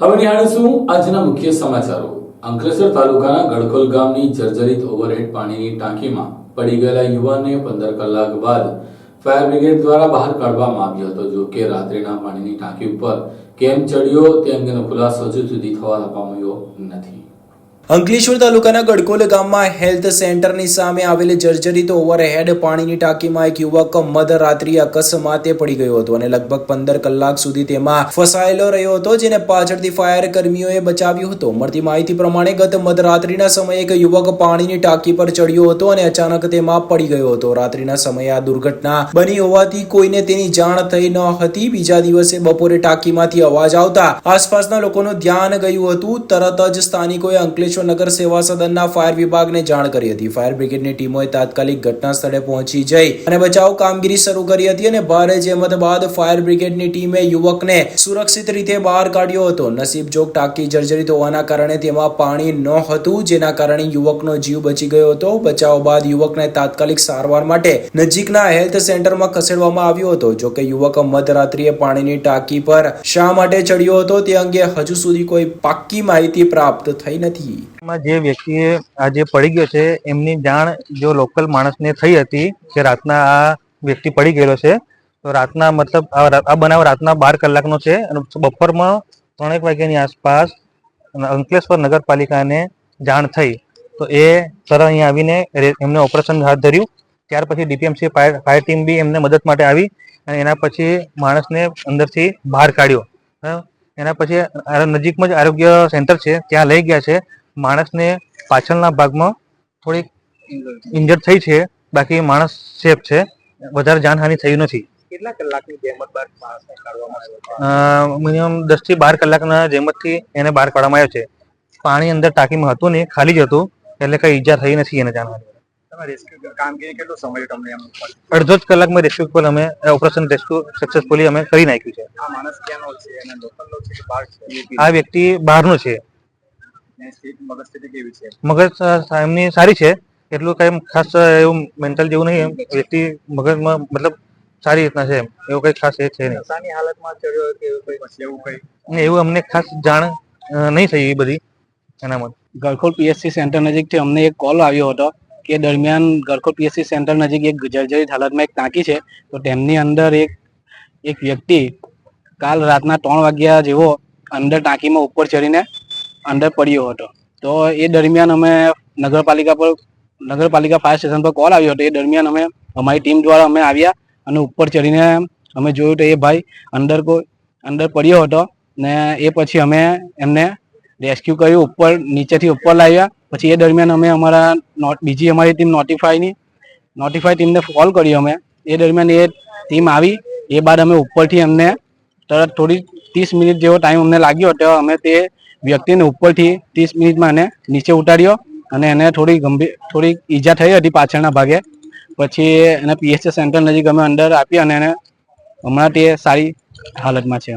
હવે નિહાળીશું આજના મુખ્ય સમાચારો. અંકલેશ્વર તાલુકાના ગડખોલ ગામની જર્જરિત ઓવરહેડ પાણીની ટાંકીમાં પડી ગયેલા યુવાનને પંદર કલાક બાદ ફાયર બ્રિગેડ દ્વારા બહાર કાઢવામાં આવ્યો હતો. જો કે રાત્રિના પાણીની ટાંકી ઉપર કેમ ચડ્યો તે અંગેનો ખુલાસો હજુ સુધી થવા પામ્યો નથી. અંકલેશ્વર તાલુકાના ગડકોલ ગામમાં હેલ્થ સેન્ટરની સામે આવેલી જર્જરિત ઓવરહેડ પાણીની ટાંકીમાં એક યુવક મધરાત્રિ અકસ્માતે પડી ગયો હતો અને લગભગ પંદર કલાક સુધી તેમાં ફસાયેલો રહ્યો હતો, જેને પાછળથી ફાયર કર્મીઓએ બચાવ્યો હતો. મળતી માહિતી પ્રમાણે ગત મધરાત્રિના સમયે એક યુવક પાણીની ટાંકી પર ચડ્યો હતો અને અચાનક તેમાં પડી ગયો હતો. રાત્રિના સમયે આ દુર્ઘટના બની હોવાથી કોઈને તેની જાણ થઈ ન હતી. બીજા દિવસે બપોરે ટાંકીમાંથી અવાજ આવતા આસપાસના લોકોનું ધ્યાન ગયું હતું. તરત જ સ્થાનિકોએ અંકલેશ્વર નગર સેવા સદનના ફાયર વિભાગને જાણ કરી હતી. ફાયર બ્રિગેડની ટીમોએ તાત્કાલિક ઘટના સ્થળે પહોંચી જઈ અને બચાવ કામગીરી શરૂ કરી હતી અને ભારે જહેમત બાદ ફાયર બ્રિગેડની ટીમે યુવકને સુરક્ષિત રીતે બહાર કાઢ્યો હતો. નસીબ જોગ ટાંકી જર્જરિત હોવાના કારણે તેમાં પાણી ન હતું જેના કારણે યુવકનો જીવ બચી ગયો હતો. બચાવ બાદ યુવકને તાત્કાલિક સારવાર માટે નજીકના હેલ્થ સેન્ટરમાં ખસેડવામાં આવ્યો હતો. જોકે યુવક મધરાત્રિએ પાણીની ટાંકી પર શા માટે ચડ્યો હતો તે અંગે હજુ સુધી કોઈ પાક્કી માહિતી પ્રાપ્ત થઈ નથી. જે વ્યક્તિએ આ જે પડી ગયો છે, એમની જાણ જો લોકલ માણસને થઈ હતી કે રાતના આ વ્યક્તિ પડી ગયેલો છે, તો રાતના મતલબ આ બનાવ રાતના બાર કલાકનો છે અને બપોરમાં ત્રણેક વાગ્યાની આસપાસ અંકલેશ્વર નગરપાલિકાને જાણ થઈ. તો એ તરત અહીંયા આવીને એમને ઓપરેશન હાથ ધર્યું. ત્યાર પછી ડીપીએમસી ફાયર ફાયર ટીમ બી એમને મદદ માટે આવી અને એના પછી માણસને અંદરથી બહાર કાઢ્યો. એના પછી નજીકમાં જ આરોગ્ય સેન્ટર છે, ત્યાં લઈ ગયા છે. માણસને પાછળના ભાગમાં થોડીક ઇન્જર્ડ થઈ છે. બાકી માણસ સેફ છે. વધારે જાનહાનિ થઈ નથી. કેટલા કલાકની જહેમત બાદ માણસને કાઢવામાં આવ્યો મિનિમમ દસથી બાર કલાકના જેમતથી એને બહાર કાઢવામાં આવ્યો છે. પાણી અંદર ટાંકીમાં હતું ને ખાલી જ હતું એટલે કઈ ઈજા થઈ નથી એને જાનહાનિ? અડધો જ કલાકમાં રેસ્ક્યુ પર અમે ઓપરેશન રેસ્ક્યુ સક્સેસફુલી અમે કરી નાખ્યું છે? આ વ્યક્તિ બહારનો છે. મગજ એમની સારી છે. એટલું કઈ ખાસ એવું મેન્ટલ જેવું નહીં એમ. વ્યક્તિ મગજમાં મતલબ સારી રીતના છે એમ. એવું કઈ ખાસ એ છે નહીં. હાલતમાં ચડ્યો કે એવું કઈ? એવું કઈ? એવું અમને ખાસ જાણ નહીં થઈ એ બધી એનામાં. ગરખોલ પીએસસી સેન્ટર નજીકથી અમને એક કોલ આવ્યો હતો કે દરમિયાન ગરખોલ પીએસસી સેન્ટર નજીક એક જર્જરિત હાલતમાં એક ટાંકી છે. તો તેમની અંદર એક એક વ્યક્તિ કાલ રાતના ત્રણ વાગ્યા જેવો અંદર ટાંકીમાં ઉપર ચડીને અંદર પડ્યો હતો. તો એ દરમિયાન અમે નગરપાલિકા પર, નગરપાલિકા ફાયર સ્ટેશન પર કોલ આવ્યો હતો. એ દરમિયાન અમે, અમારી ટીમ દ્વારા અમે આવ્યા અને ઉપર ચડીને અમે જોયું તો એ ભાઈ અંદર કોઈ, અંદર પડ્યો હતો ને એ પછી અમે એમને રેસ્ક્યુ કર્યું, ઉપર, નીચેથી ઉપર લાવ્યા. પછી એ દરમિયાન અમે અમારા બીજી અમારી ટીમ નોટિફાઈની નોટિફાઈ ટીમને કોલ કર્યો અમે. એ દરમિયાન એ ટીમ આવી. એ બાદ અમે ઉપરથી એમને તરત થોડી ત્રીસ મિનિટ જેવો ટાઈમ અમને લાગ્યો તો અમે તે વ્યક્તિને ઉપરથી ત્રીસ મિનિટમાં એને નીચે ઉતાર્યો અને એને થોડી ગંભીર, થોડી ઈજા થઈ હતી પાછળના ભાગે. પછી એને પીએસસી સેન્ટર નજીક અમે અંદર આપી અને એને હમણાં તે સારી હાલતમાં છે